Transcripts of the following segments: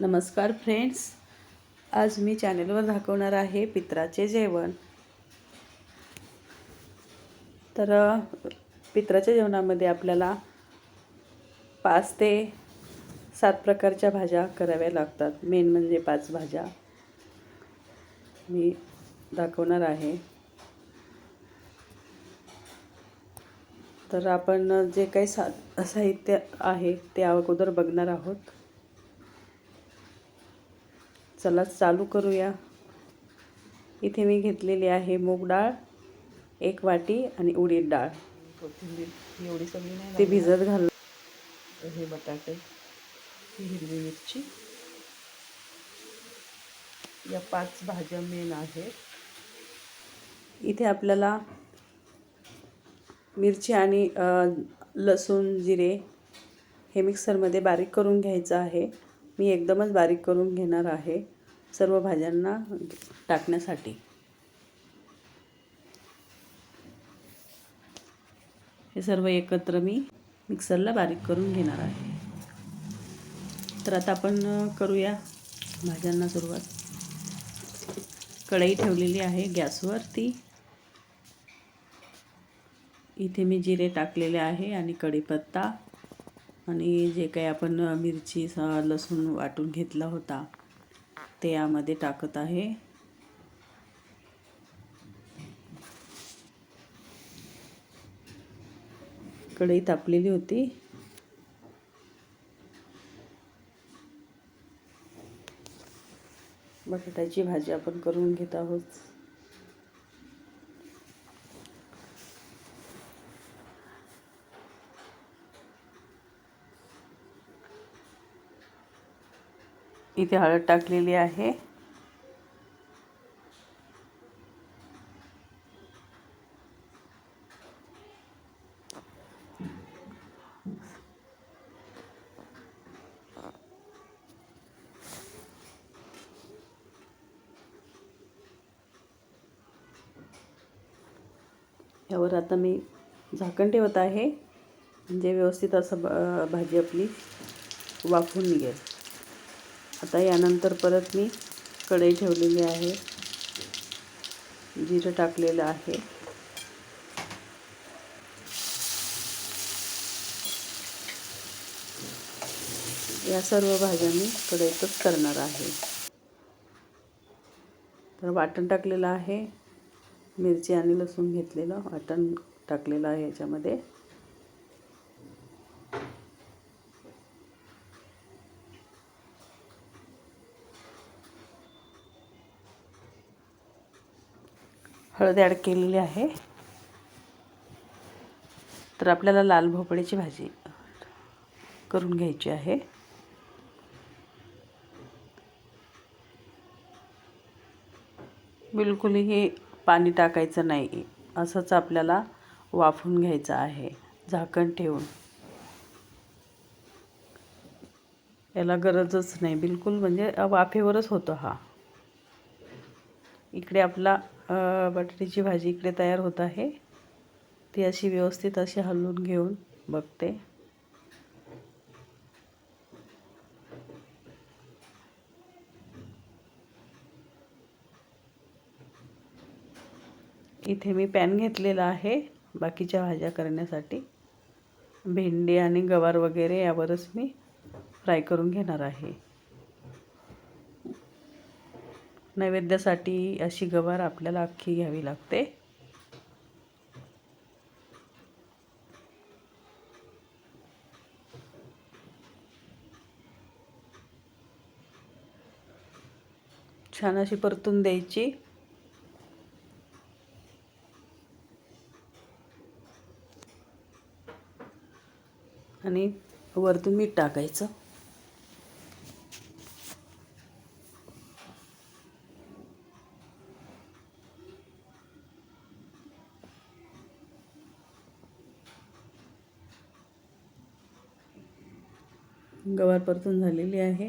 नमस्कार फ्रेंड्स. आज मी चॅनेलवर दाखवणार आहे पित्राचे जेवण. तर पित्राच्या जेवणामध्ये आपल्याला पाच ते सात प्रकारच्या भाज्या कराव्या लागतात. मेन म्हणजे पाच भाज्या मी दाखवणार आहे. तर आपण जे काही सा साहित्य आहे ते अगोदर बघणार आहोत. चला चालू करूया. इथे मी घेतलेली आहे मूग डाळ एक वाटी आणि उडीद डाळ. कोथिंबीर. एवढी सगळी नाही ते भिजत घाल. हे बटाटे ही हिरवी मिरची. या पाच भाज्या मेन आहेत. इथे आपल्याला मिरची आणि लसूण जिरे हे मिक्सरमध्ये बारीक करून घ्यायचं आहे. मी एकदमच बारीक करून घेणार आहे. सर्व भाज्यांना टाकण्यासाठी. हे सर्व एकत्र मी मिक्सरला बारीक करून घेणार आहे. तर आता आपण करूया भाज्यांना सुरुवात. कढई ठेवलेली आहे गॅसवरती. इथे मी जिरे टाकलेले आहे आणि कढीपत्ता आणि जे काही आपण मिरची स- लसूण वाटून घेतला होता. ते यामध्ये टाकत आहे. कढई तापलेली होती. बटाट्याची भाजी आपण करून घेत आहोत. इथे हळद टाकलेली आहे. यावर आता मी झाकण ठेवत आहे. म्हणजे व्यवस्थित असं भाजी आपली वाफून निघेल. आता यानंतर परत मी कढई ठेवलेली आहे. जिरं टाकलेलं आहे. या सर्व भाज्या मी कढईतच करणार आहे. तर वाटण टाकलेलं आहे. मिरची आणि लसूण घेतलेलं वाटण टाकलेलं आहे याच्यामध्ये. हळद ॲड केलेली आहे. तर आपल्याला लाल भोपळ्याची भाजी करून घ्यायची आहे. बिलकुलही पाणी टाकायचं नाही असंच आपल्याला वाफून घ्यायचं आहे झाकण ठेवून. याला गरजच नाही बिलकुल म्हणजे वाफेवरच होतो हा. इकडे आपला बटाट्याची भाजी इकडे तयार होत आहे. ती अशी व्यवस्थित अशी हलवून घेऊन बघते. इथे मी पॅन घेतलेला आहे बाकीच्या भाज्या करण्यासाठी. भेंडी आणि गवार वगैरे यावरच मी फ्राय करून घेणार आहे. नैवेद्यासाठी अशी गवार आपल्याला अख्खी घ्यावी लागते. छान अशी परतून द्यायची. आणि वरतून मीठ टाकायचं. गवार परतून झालेली आहे.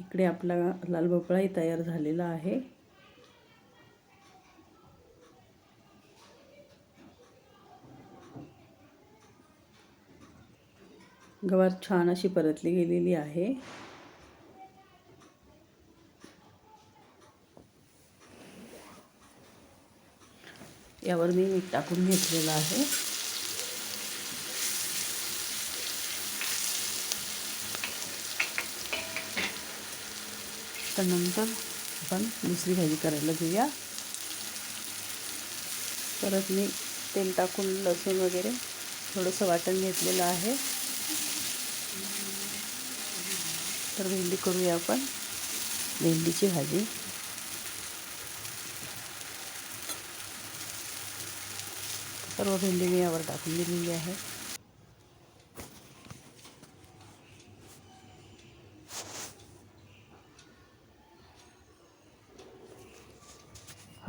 इकडे आपला लाल भोपळाही तयार झालेला आहे. गवार छान अशी परतली गेलेली आहे. यावर मी मीठ टाकून घेतलेलं आहे. तर नंतर आपण दुसरी भाजी करायला घेऊया. परत मी तेल टाकून लसूण वगैरे थोडंसं वाटण घेतलेलं आहे. तर भेंडी करूया आपण भेंडीची भाजी. सर्व भेंडी मी यावर टाकून दिलेली आहे.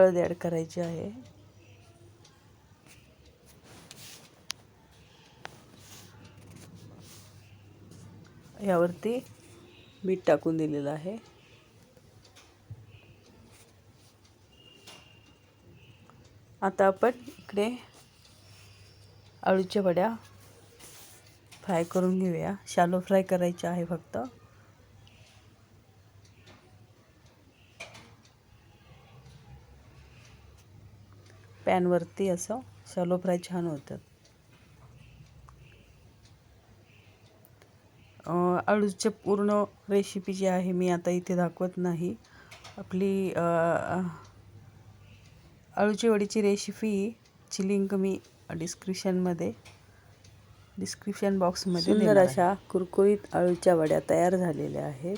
हळद ॲड करायची आहे. यावरती मीठ टाकून दिलेलं आहे. आता आपण इकडे आळूच्या वड्या फ्राय करून घेऊया. शालो फ्राय करायच्या आहे फक्त. पॅनवरती असं शालो फ्राय छान होतात. अं, आळूच्या पूर्ण रेसिपी जी आहे मी आता इथे दाखवत नाही. आपली अं, आळूची वडीची रेसिपीची लिंक मी डिस्क्रिप्शनमध्ये डिस्क्रिप्शन बॉक्समध्ये सुंदर अशा कुरकुरीत आळूच्या वड्या तयार झालेल्या आहेत.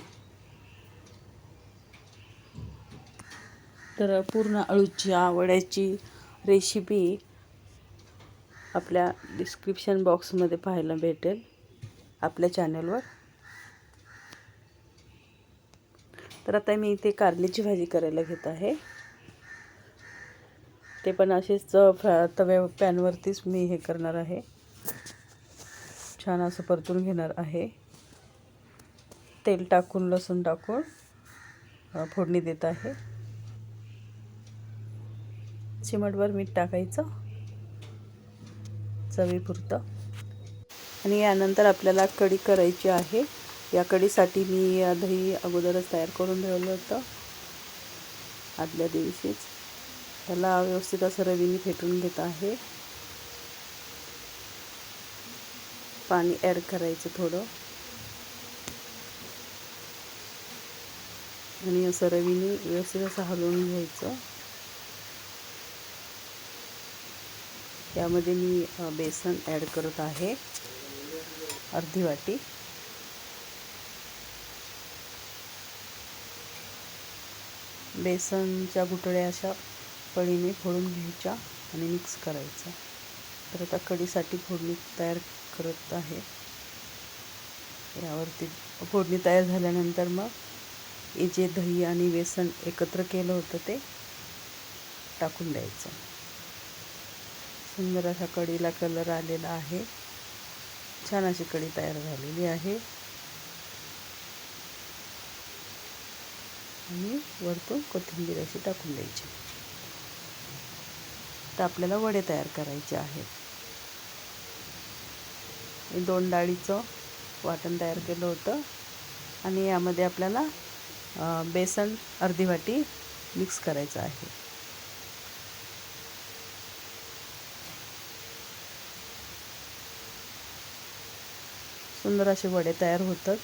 तर पूर्ण अळूच्या वड्याची रेसिपी आपल्या डिस्क्रिप्शन बॉक्समध्ये पाहायला भेटेल. आपल्या चॅनलवर तर आता मी इथे कारल्याची भाजी करायला घेत आहे. ते पण असेच तव्या पॅनवरतीच मी हे करणार आहे. छान असं परतून घेणार आहे. तेल टाकून लसूण टाकून फोडणी देत आहे. चिमटभर मीठ टाकायचं. चवीपुरतं. आणि यानंतर आपल्याला कढी करायची आहे. या कढीसाठी मी दही अगोदरच तयार करून ठेवलं होतं. आदल्या दिवशीच. त्याला व्यवस्थित असं रवीने फेटून घेत आहे. पाणी ॲड करायचं थोडं. आणि असं रवीने व्यवस्थित असं हलवून घ्यायचं. यामध्ये मी बेसन ॲड करत आहे. अर्धी वाटी. बेसनच्या गुठळ्या अशा पळीने फोडून घ्यायच्या आणि मिक्स करायचा. तर आता कढीसाठी फोडणी तयार करत आहे. यावरती फोडणी तयार झाल्यानंतर मग हे जे दही आणि बेसन एकत्र केलं होतं ते टाकून द्यायचं. सुंदर असा कढीला कलर आलेला आहे. छान अशी कढी तयार झालेली आहे. आणि वरतून कोथिंबीर अशी टाकून द्यायची. तर आपल्याला वडे तयार करायचे आहेत. दोन डाळीचं वाटण तयार केलं होतं. आणि यामध्ये आपल्याला बेसन अर्धी वाटी मिक्स करायचं आहे. सुंदर असे वडे तयार होतात.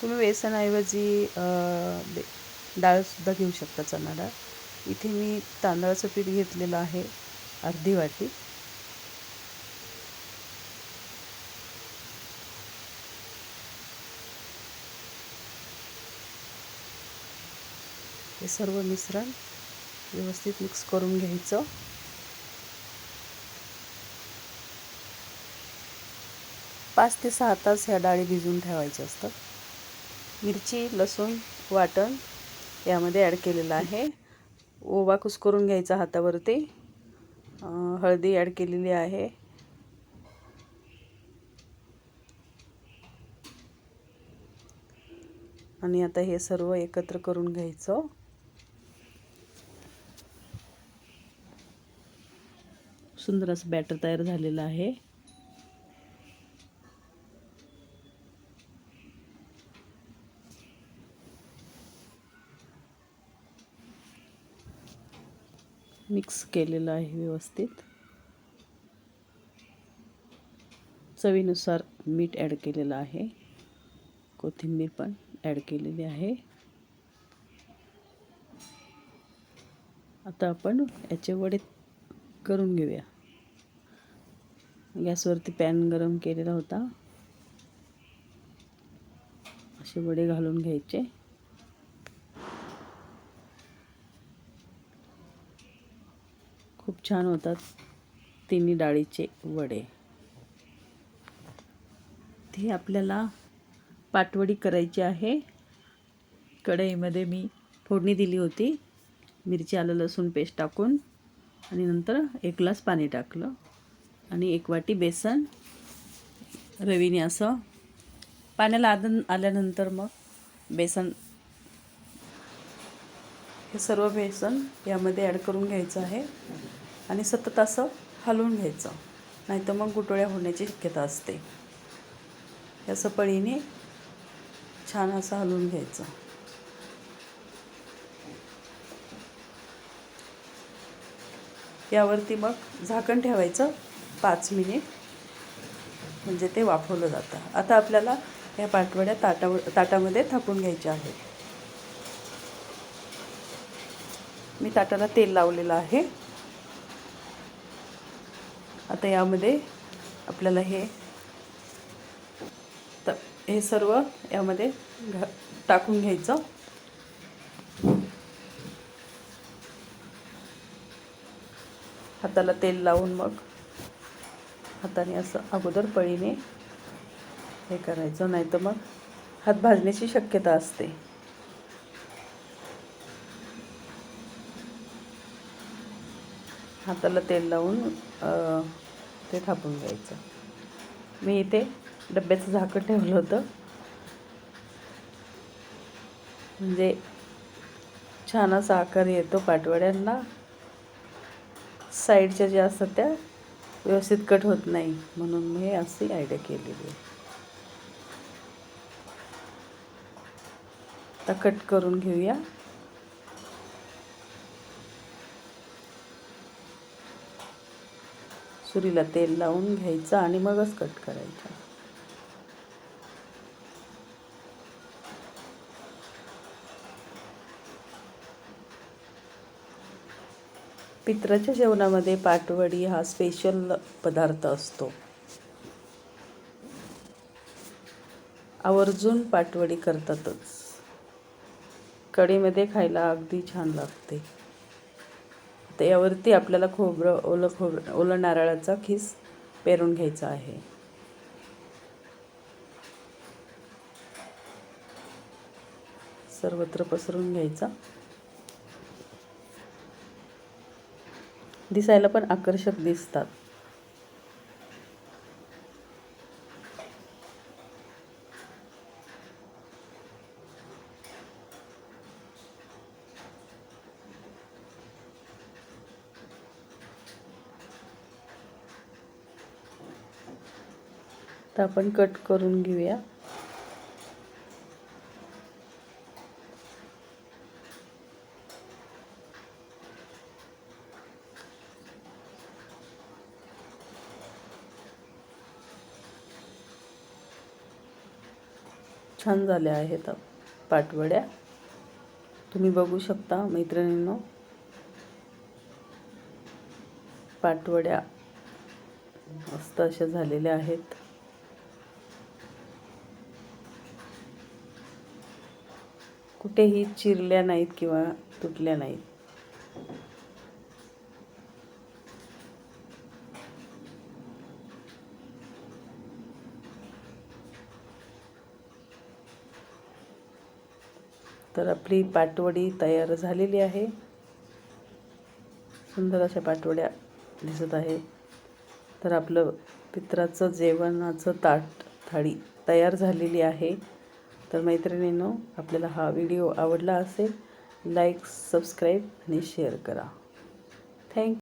तुम्ही बेसनऐवजी डाळसुद्धा घेऊ शकता चणा डाळ इथे मी तांदळाचं पीठ घेतलेलं आहे अर्धी वाटी. हे सर्व मिश्रण व्यवस्थित मिक्स करून घ्यायचं. पाच ते सहा तास ह्या डाळी भिजून ठेवायच्या असतात. मिरची लसूण वाटण यामध्ये ॲड केलेलं आहे. ओवा कुसकरून घ्यायचा हातावरती. हळदी ॲड केलेली आहे. आणि आता हे सर्व एकत्र करून घ्यायचं. सुंदर असं बॅटर तयार झालेलं आहे. मिक्स केलेलं आहे व्यवस्थित. चवीनुसार मीठ ॲड केलेलं आहे. कोथिंबीर पण ॲड केलेली आहे. आता आपण याचे वडे करून घेऊया. गॅसवरती पॅन गरम केलेला होता. असे वडे घालून घ्यायचे. खूप छान होतात तिन्ही डाळीचे वडे. ते आपल्याला पाटवडी करायची आहे. कढईमध्ये मी फोडणी दिली होती. मिरची आलं लसूण पेस्ट टाकून आणि नंतर एक ग्लास पाणी टाकलं. आणि एक वाटी बेसन रवीने असं पाण्याला आदन आल्यानंतर मग बेसन हे सर्व बेसन यामध्ये ॲड करून घ्यायचं आहे. आणि सतत असं हलवून घ्यायचं. नाहीतर मग गुटोळ्या होण्याची शक्यता असते. या सपळीने छान असं हलवून घ्यायचं. यावरती मग झाकण ठेवायचं पाच मिनिट. म्हणजे ते वाफवलं जातं. आता आपल्याला या पाटवड्या ताटा ताटामध्ये थापून घ्यायच्या आहेत. मी ताटाला तेल लावलेलं आहे. आता यामध्ये आपल्याला हे त हे सर्व यामध्ये घा टाकून घ्यायचं. हाताला तेल लावून मग हाताने असं अगोदर पळीने हे करायचं नाही तर मग हात भाजण्याची शक्यता असते. हाताला तेल लावून ते थापून जायचं मी इथे डब्याचं झाकण ठेवलं होतं. म्हणजे छान असा आकार येतो पाटवड्यांना. साईडच्या ज्या असतात त्या व्यवस्थित कट होत नाही म्हणून मी अशी आयडिया केलेली आहे. आता कट करून घेऊया. सुरीला तेल लावून घ्यायचं आणि मगच कट करायचं. पित्राच्या जेवणामध्ये पाटवडी हा स्पेशल पदार्थ असतो. आवर्जून पाटवडी करतातच. कढीमध्ये खायला अगदी छान लागते. तर यावरती आपल्याला खोबरं ओलं खोबरं ओलं नारळाचा खीस पेरून घ्यायचा आहे. सर्वत्र पसरून घ्यायचा. दिसायला पण आकर्षक दिसतात. तर आपण कट करून घेऊया. छान झाल्या आहेत पाटवड्या. तुम्ही बघू शकता मैत्रिणींनो. पाटवड्या मस्त अशा झालेल्या आहेत. कुठेही चिरल्या नाहीत किंवा तुटल्या नाहीत. तर आपली पाटवडी तयार झालेली आहे. सुंदर अशा पाटवड्या दिसत आहे. तर आपलं पित्राचं जेवणाचं ताट थाळी तयार झालेली आहे. तर मैत्रिणींनो आपल्याला हा व्हिडिओ आवडला असेल लाईक सबस्क्राईब आणि शेअर करा. थँक